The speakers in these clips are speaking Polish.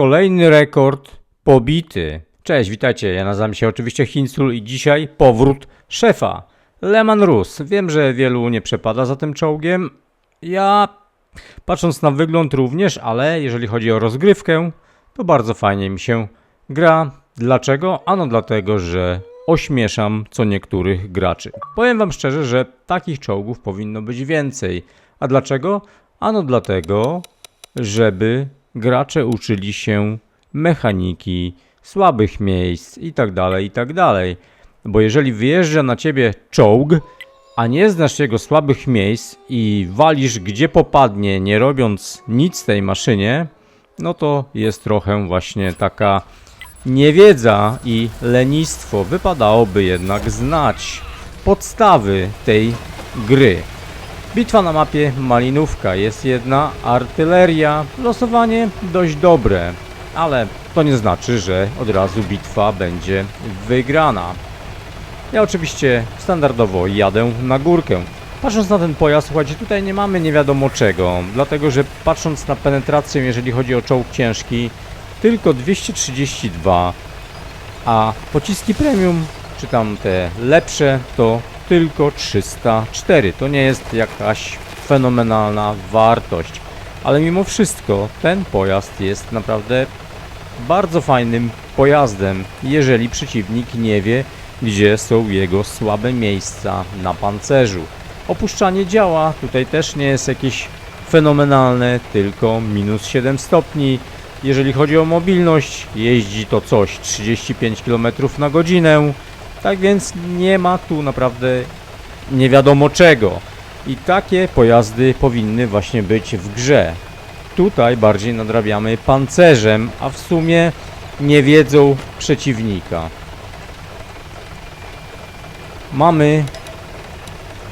Kolejny rekord pobity. Cześć, witajcie. Ja nazywam się oczywiście Hinsul i dzisiaj powrót szefa. Leman Rus. Wiem, że wielu nie przepada za tym czołgiem. Ja, patrząc na wygląd również, ale jeżeli chodzi o rozgrywkę, to bardzo fajnie mi się gra. Dlaczego? Ano dlatego, że ośmieszam co niektórych graczy. Powiem wam szczerze, że takich czołgów powinno być więcej. A dlaczego? Ano dlatego, żeby gracze uczyli się mechaniki, słabych miejsc itd., itd. Bo jeżeli wyjeżdża na ciebie czołg, a nie znasz jego słabych miejsc i walisz gdzie popadnie, nie robiąc nic tej maszynie, no to jest trochę właśnie taka niewiedza i lenistwo. Wypadałoby jednak znać podstawy tej gry. Bitwa na mapie Malinówka jest jedna, artyleria, losowanie dość dobre, ale to nie znaczy, że od razu bitwa będzie wygrana. Ja oczywiście standardowo jadę na górkę. Patrząc na ten pojazd, słuchajcie, tutaj nie mamy nie wiadomo czego, dlatego że patrząc na penetrację, jeżeli chodzi o czołg ciężki, tylko 232, a pociski premium, czy tam te lepsze, to tylko 304. To nie jest jakaś fenomenalna wartość, ale mimo wszystko ten pojazd jest naprawdę bardzo fajnym pojazdem, jeżeli przeciwnik nie wie, gdzie są jego słabe miejsca na pancerzu. Opuszczanie działa tutaj też nie jest jakieś fenomenalne, tylko minus 7 stopni. Jeżeli chodzi o mobilność, jeździ to coś 35 km na godzinę, tak więc nie ma tu naprawdę nie wiadomo czego. I takie pojazdy powinny właśnie być w grze. Tutaj bardziej nadrabiamy pancerzem, a w sumie nie wiedzą przeciwnika. Mamy,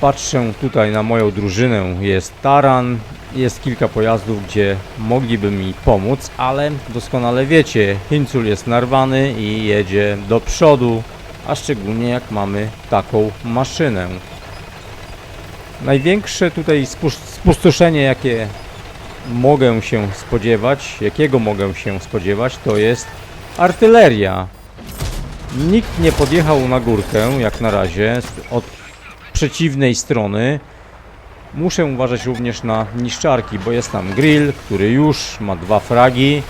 patrzę tutaj na moją drużynę, jest taran, jest kilka pojazdów, gdzie mogliby mi pomóc, ale doskonale wiecie, Hincul jest narwany i jedzie do przodu, a szczególnie jak mamy taką maszynę. Największe tutaj spus- spustoszenie, jakie mogę się spodziewać, jakiego mogę się spodziewać, to jest artyleria. Nikt nie podjechał na górkę, jak na razie, od przeciwnej strony. Muszę uważać również na niszczarki, bo jest tam grill, który już ma dwa fragi,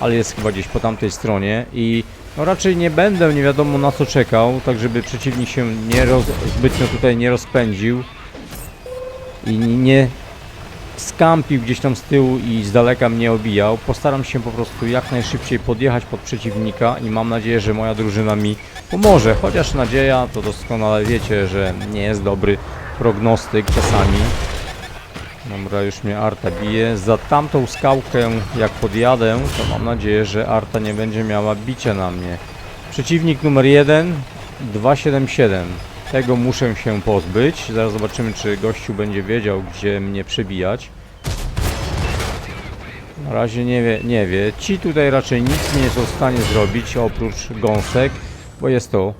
ale jest chyba gdzieś po tamtej stronie i no raczej nie będę nie wiadomo na co czekał, tak żeby przeciwnik się nie roz, zbytnio tutaj nie rozpędził i nie skampił gdzieś tam z tyłu i z daleka mnie obijał. Postaram się po prostu jak najszybciej podjechać pod przeciwnika i mam nadzieję, że moja drużyna mi pomoże. Chociaż nadzieja to doskonale wiecie, że nie jest dobry prognostyk czasami. Dobra, już mnie Arta bije. Za tamtą skałkę jak podjadę, to mam nadzieję, że Arta nie będzie miała bicia na mnie. Przeciwnik numer 1 277. Tego muszę się pozbyć. Zaraz zobaczymy, czy gościu będzie wiedział, gdzie mnie przebijać. Na razie nie wie, nie wie. Ci tutaj raczej nic nie są w stanie zrobić, oprócz gąsek, bo jest to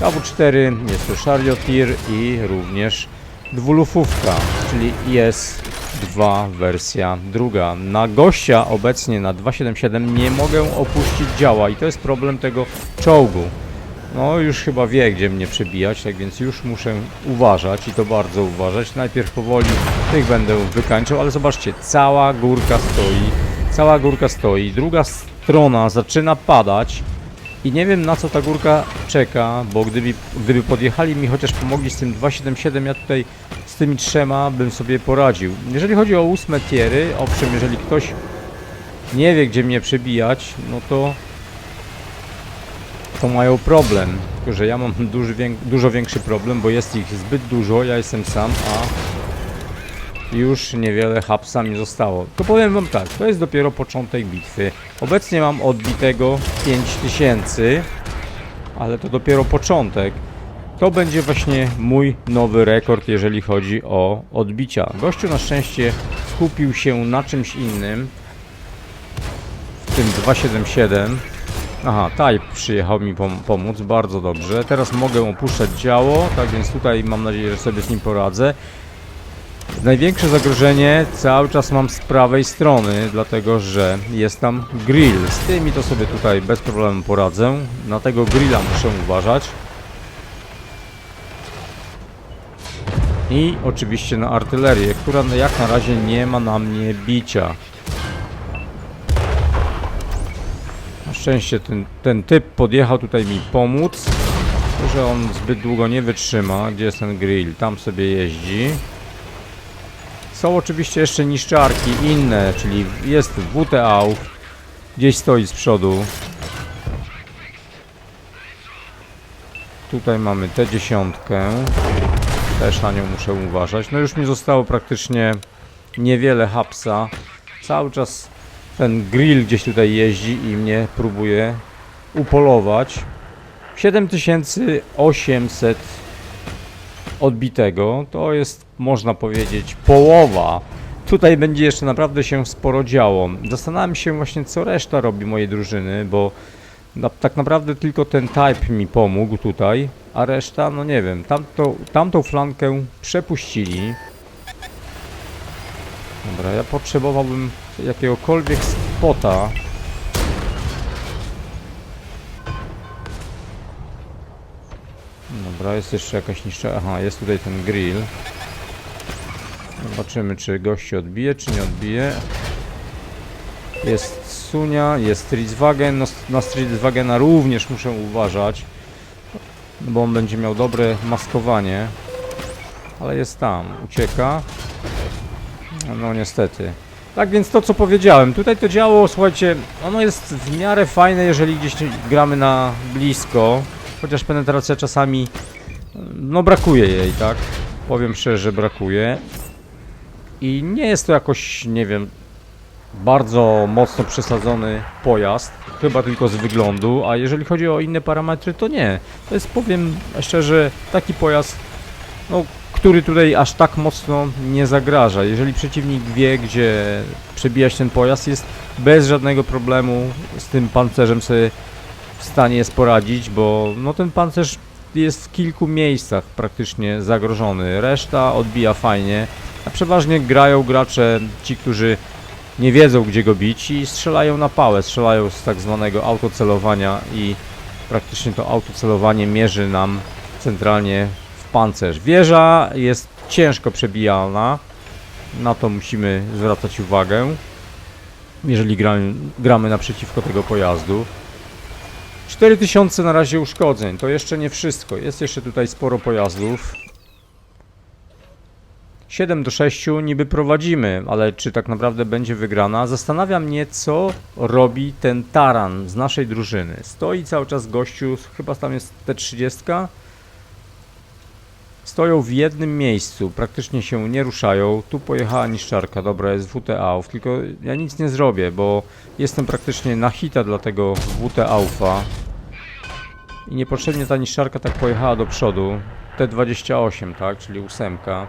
KW4, jest to Charioteer i również dwulufówka, czyli IS-2 wersja druga. Na gościa obecnie na 277 nie mogę opuścić działa i to jest problem tego czołgu. No już chyba wie gdzie mnie przebijać, tak więc już muszę uważać i to bardzo uważać. Najpierw powoli tych będę wykańczał, ale zobaczcie, cała górka stoi, cała górka stoi, druga strona zaczyna padać i nie wiem na co ta górka czeka, bo gdyby, gdyby podjechali mi chociaż pomogli z tym 277, ja tutaj z tymi trzema bym sobie poradził. Jeżeli chodzi o ósme tiery, owszem, jeżeli ktoś nie wie gdzie mnie przebijać, no to to mają problem. Tylko, że ja mam duży, dużo większy problem, bo jest ich zbyt dużo, ja jestem sam, a już niewiele hapsa mi zostało. To powiem wam tak, to jest dopiero początek bitwy. Obecnie mam odbitego 5000, ale to dopiero początek. To będzie właśnie mój nowy rekord, jeżeli chodzi o odbicia. Gościu na szczęście skupił się na czymś innym. W tym 277. Aha, Type przyjechał mi pom pomóc, bardzo dobrze. Teraz mogę opuszczać działo, tak więc tutaj mam nadzieję, że sobie z nim poradzę. Największe zagrożenie cały czas mam z prawej strony, dlatego że jest tam grill. Z tymi to sobie tutaj bez problemu poradzę. Na tego grilla muszę uważać. I oczywiście na artylerię, która jak na razie nie ma na mnie bicia. Na szczęście ten, ten typ podjechał tutaj mi pomóc. Że on zbyt długo nie wytrzyma. Gdzie jest ten grill? Tam sobie jeździ. Są oczywiście jeszcze niszczarki inne, czyli jest WTA, gdzieś stoi z przodu. Tutaj mamy tę dziesiątkę. Też na nią muszę uważać. No już mi zostało praktycznie niewiele hapsa. Cały czas ten grill gdzieś tutaj jeździ i mnie próbuje upolować. 7800 odbitego to jest, można powiedzieć, połowa. Tutaj będzie jeszcze naprawdę się sporo działo. Zastanawiam się właśnie, co reszta robi mojej drużyny, bo na, tak naprawdę tylko ten type mi pomógł tutaj, a reszta, no nie wiem, tamto, tamtą flankę przepuścili. Dobra, ja potrzebowałbym jakiegokolwiek spota. Dobra, jest jeszcze jakaś niższa. Aha, jest tutaj ten grill. Zobaczymy, czy gość się odbije, czy nie odbije. Jest Sunia, jest Streetswagen. No, na Streetswagena również muszę uważać, bo on będzie miał dobre maskowanie. Ale jest tam, ucieka. No niestety. Tak więc to co powiedziałem, tutaj to działo, słuchajcie, ono jest w miarę fajne, jeżeli gdzieś gramy na blisko, chociaż penetracja czasami, no brakuje jej, tak? Powiem szczerze, brakuje. I nie jest to jakoś, nie wiem, bardzo mocno przesadzony pojazd, chyba tylko z wyglądu, a jeżeli chodzi o inne parametry, to nie. To jest, powiem szczerze, taki pojazd, no, który tutaj aż tak mocno nie zagraża. Jeżeli przeciwnik wie, gdzie przebijać ten pojazd, jest bez żadnego problemu z tym pancerzem sobie w stanie jest poradzić, bo no ten pancerz jest w kilku miejscach praktycznie zagrożony. Reszta odbija fajnie, a przeważnie grają gracze, ci, którzy nie wiedzą gdzie go bić i strzelają na pałę, strzelają z tak zwanego autocelowania i praktycznie to autocelowanie mierzy nam centralnie w pancerz. Wieża jest ciężko przebijalna, na to musimy zwracać uwagę, jeżeli gramy, gramy naprzeciwko tego pojazdu. 4000 na razie uszkodzeń, to jeszcze nie wszystko, jest jeszcze tutaj sporo pojazdów. 7 do 6 niby prowadzimy, ale czy tak naprawdę będzie wygrana? Zastanawia mnie, co robi ten taran z naszej drużyny. Stoi cały czas gościu, chyba tam jest T30. Stoją w jednym miejscu, praktycznie się nie ruszają. Tu pojechała niszczarka, dobra, jest WTA, tylko ja nic nie zrobię, bo jestem praktycznie na hita dla tego WTA Alfa. I niepotrzebnie ta niszczarka tak pojechała do przodu. T28, tak, czyli ósemka.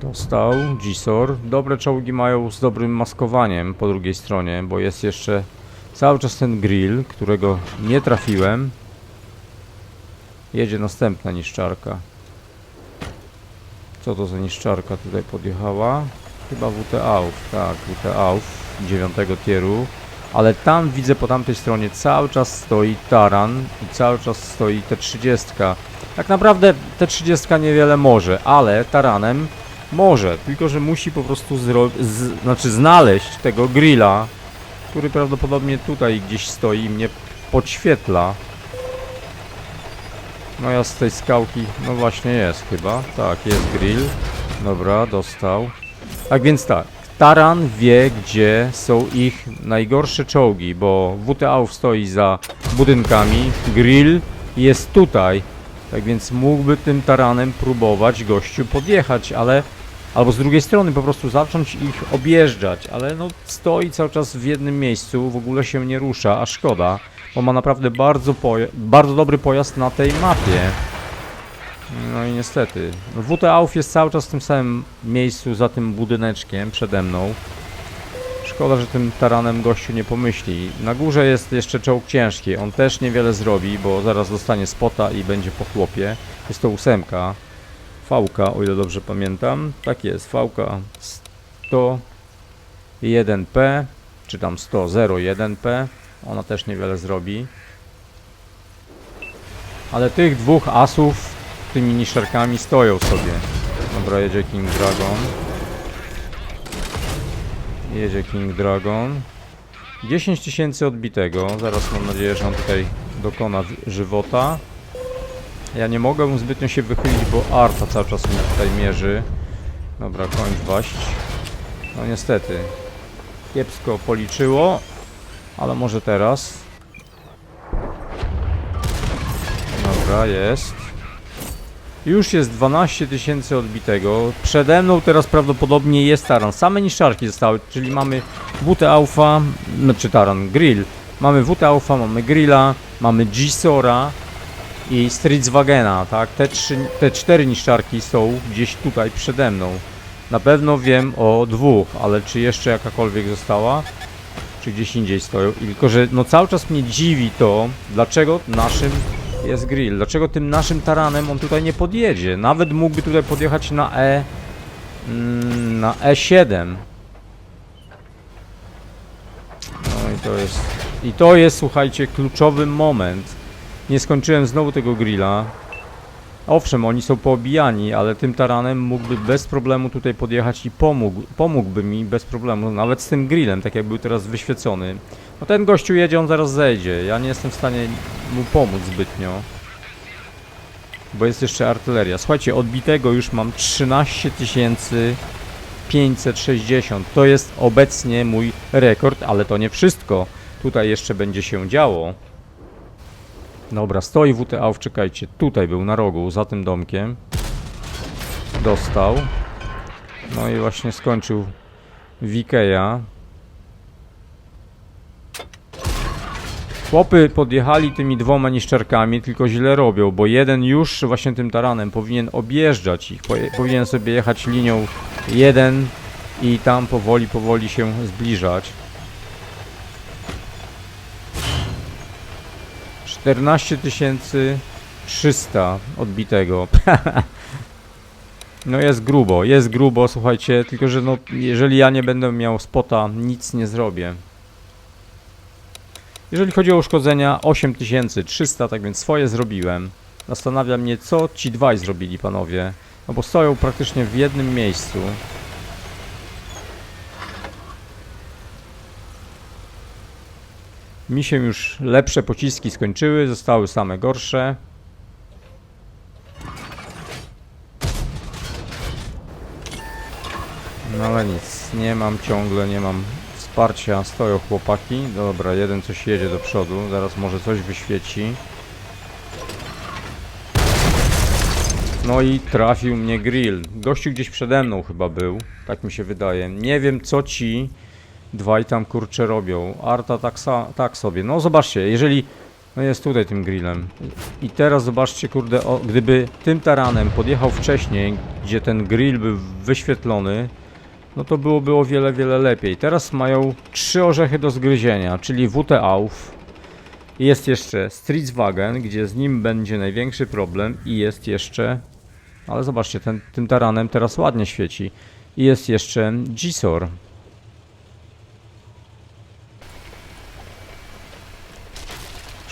Dostał Gisor. Dobre czołgi mają z dobrym maskowaniem po drugiej stronie, bo jest jeszcze cały czas ten grill, którego nie trafiłem. Jedzie następna niszczarka. Co to za niszczarka tutaj podjechała? Chyba WT Auf, tak, WT Auf 9 tieru. Ale tam widzę po tamtej stronie cały czas stoi Taran i cały czas stoi T30. Tak naprawdę T30 niewiele może, ale Taranem może, tylko że musi po prostu znaczy znaleźć tego grilla, który prawdopodobnie tutaj gdzieś stoi i mnie podświetla. No ja z tej skałki, no właśnie jest chyba, tak, jest grill. Dobra, dostał. Tak więc tak, Taran wie, gdzie są ich najgorsze czołgi, bo WTA stoi za budynkami, grill jest tutaj. Tak więc mógłby tym taranem próbować gościu podjechać, ale Albo z drugiej strony po prostu zacząć ich objeżdżać, ale no stoi cały czas w jednym miejscu, w ogóle się nie rusza, a szkoda, bo ma naprawdę bardzo, bardzo dobry pojazd na tej mapie. No i niestety. WT Auf jest cały czas w tym samym miejscu, za tym budyneczkiem przede mną. Szkoda, że tym taranem gościu nie pomyśli. Na górze jest jeszcze czołg ciężki, on też niewiele zrobi, bo zaraz dostanie spota i będzie po chłopie. Jest to ósemka. VK, o ile dobrze pamiętam. Tak jest, VK 101P, czy tam 100-01P. Ona też niewiele zrobi. Ale tych dwóch asów tymi niszczarkami stoją sobie. Dobra, jedzie King Dragon. Jedzie King Dragon. 10 tysięcy odbitego. Zaraz mam nadzieję, że on tutaj dokona żywota. Ja nie mogę zbytnio się wychylić, bo Arta cały czas mnie tutaj mierzy. Dobra, kończ waść. No niestety. Kiepsko policzyło. Ale może teraz. Dobra, jest. Już jest 12 tysięcy odbitego. Przede mną teraz prawdopodobnie jest taran. Same niszczarki zostały, czyli mamy WT Alpha, znaczy taran, grill. Mamy WT Alpha, mamy grilla, mamy G-Sora i Streetswagena, tak? Te, trzy, te cztery niszczarki są gdzieś tutaj przede mną. Na pewno wiem o dwóch, ale czy jeszcze jakakolwiek została? Czy gdzieś indziej stoją? Tylko, że no cały czas mnie dziwi to, dlaczego naszym jest grill. Dlaczego tym naszym taranem on tutaj nie podjedzie? Nawet mógłby tutaj podjechać na E... mm, na E7. No i to jest... I to jest, słuchajcie, kluczowy moment. Nie skończyłem znowu tego grilla. Owszem, oni są poobijani, ale tym taranem mógłby bez problemu tutaj podjechać i pomógł, pomógłby mi bez problemu, nawet z tym grillem, tak jak był teraz wyświecony. No ten gościu jedzie, on zaraz zejdzie. Ja nie jestem w stanie mu pomóc zbytnio. Bo jest jeszcze artyleria. Słuchajcie, odbitego już mam 13 560. To jest obecnie mój rekord, ale to nie wszystko. Tutaj jeszcze będzie się działo. Dobra, stoi WTA, czekajcie. Tutaj był na rogu, za tym domkiem. Dostał. No i właśnie skończył Wikeja. Chłopy podjechali tymi dwoma niszczarkami, tylko źle robią, bo jeden już właśnie tym taranem powinien objeżdżać ich. Powinien sobie jechać linią jeden i tam powoli, powoli się zbliżać. 14 300 odbitego. No jest grubo, jest grubo, słuchajcie, tylko że no, jeżeli ja nie będę miał spota, nic nie zrobię. Jeżeli chodzi o uszkodzenia, 8300, tak więc swoje zrobiłem. Zastanawia mnie, co ci dwaj zrobili, panowie. No bo stoją praktycznie w jednym miejscu. Mi się już lepsze pociski skończyły, zostały same gorsze. No ale nic, nie mam ciągle, nie mam wsparcia, stoją chłopaki. Dobra, jeden coś jedzie do przodu, zaraz może coś wyświeci. No i trafił mnie grill. Gościu gdzieś przede mną chyba był, tak mi się wydaje. Nie wiem co ci dwaj tam kurcze robią. Arta tak, tak sobie. No zobaczcie, jeżeli no jest tutaj tym grillem. I teraz zobaczcie, kurde, o, gdyby tym taranem podjechał wcześniej, gdzie ten grill był wyświetlony, no to byłoby o wiele, wiele lepiej. Teraz mają trzy orzechy do zgryzienia, czyli WT Auf. Jest jeszcze Streetswagen, gdzie z nim będzie największy problem i jest jeszcze... Ale zobaczcie, ten, tym taranem teraz ładnie świeci. I jest jeszcze Gisor.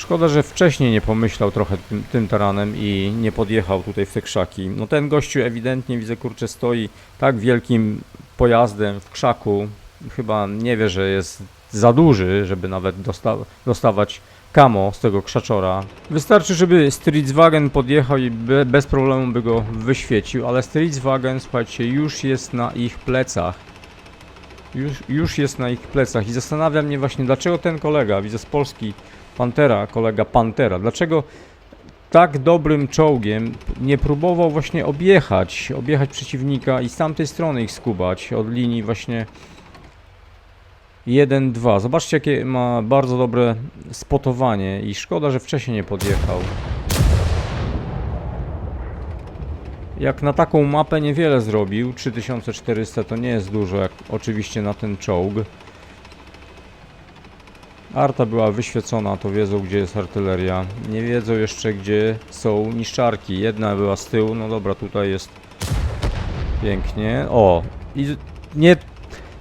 Szkoda, że wcześniej nie pomyślał trochę tym, tym taranem i nie podjechał tutaj w te krzaki. No ten gościu ewidentnie widzę kurczę stoi tak wielkim pojazdem w krzaku. Chyba nie wie, że jest za duży, żeby nawet dosta dostawać kamo z tego krzaczora. Wystarczy, żeby Streetswagen podjechał i be bez problemu by go wyświecił, ale Streetswagen, słuchajcie, już jest na ich plecach. Już, już jest na ich plecach i zastanawia mnie właśnie, dlaczego ten kolega, widzę z Polski, Pantera, kolega Pantera, dlaczego tak dobrym czołgiem nie próbował właśnie objechać, objechać przeciwnika i z tamtej strony ich skubać, od linii właśnie 1-2. Zobaczcie jakie ma bardzo dobre spotowanie i szkoda, że wcześniej nie podjechał. Jak na taką mapę niewiele zrobił, 3400 to nie jest dużo, jak oczywiście na ten czołg. Arta była wyświecona, to wiedzą gdzie jest artyleria. Nie wiedzą jeszcze gdzie są niszczarki. Jedna była z tyłu, no dobra, tutaj jest Pięknie. O, i nie,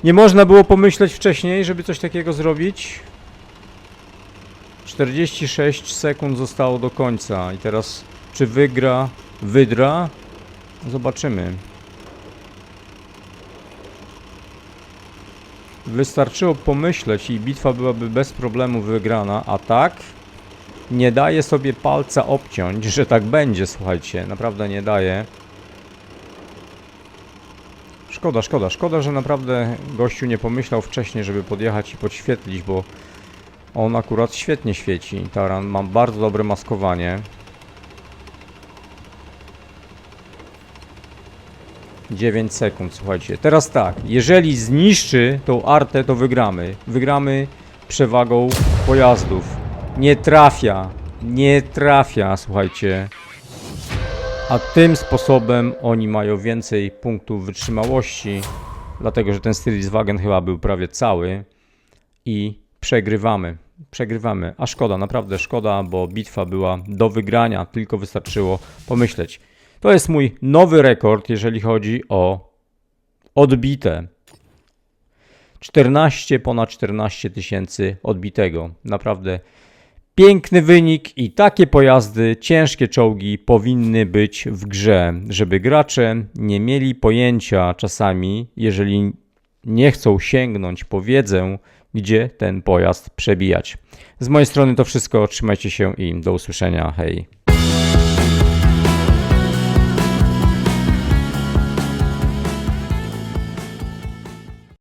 nie można było pomyśleć wcześniej, żeby coś takiego zrobić. 46 sekund zostało do końca i teraz czy wygra Wydra? Zobaczymy. Wystarczyło pomyśleć i bitwa byłaby bez problemu wygrana, a tak nie daje sobie palca obciąć, że tak będzie, słuchajcie, naprawdę nie daje. Szkoda, szkoda, szkoda, że naprawdę gościu nie pomyślał wcześniej, żeby podjechać i podświetlić, bo on akurat świetnie świeci. Taran ma bardzo dobre maskowanie. 9 sekund, słuchajcie. Teraz tak, jeżeli zniszczy tą artę, to wygramy. Wygramy przewagą pojazdów. Nie trafia, nie trafia, słuchajcie. A tym sposobem oni mają więcej punktów wytrzymałości, dlatego że ten Styliswagen chyba był prawie cały i przegrywamy. Przegrywamy, a szkoda, naprawdę szkoda, bo bitwa była do wygrania, tylko wystarczyło pomyśleć. To jest mój nowy rekord, jeżeli chodzi o odbite. 14, ponad 14 tysięcy odbitego. Naprawdę piękny wynik i takie pojazdy, ciężkie czołgi powinny być w grze, żeby gracze nie mieli pojęcia czasami, jeżeli nie chcą sięgnąć po wiedzę, gdzie ten pojazd przebijać. Z mojej strony to wszystko, trzymajcie się i do usłyszenia, hej.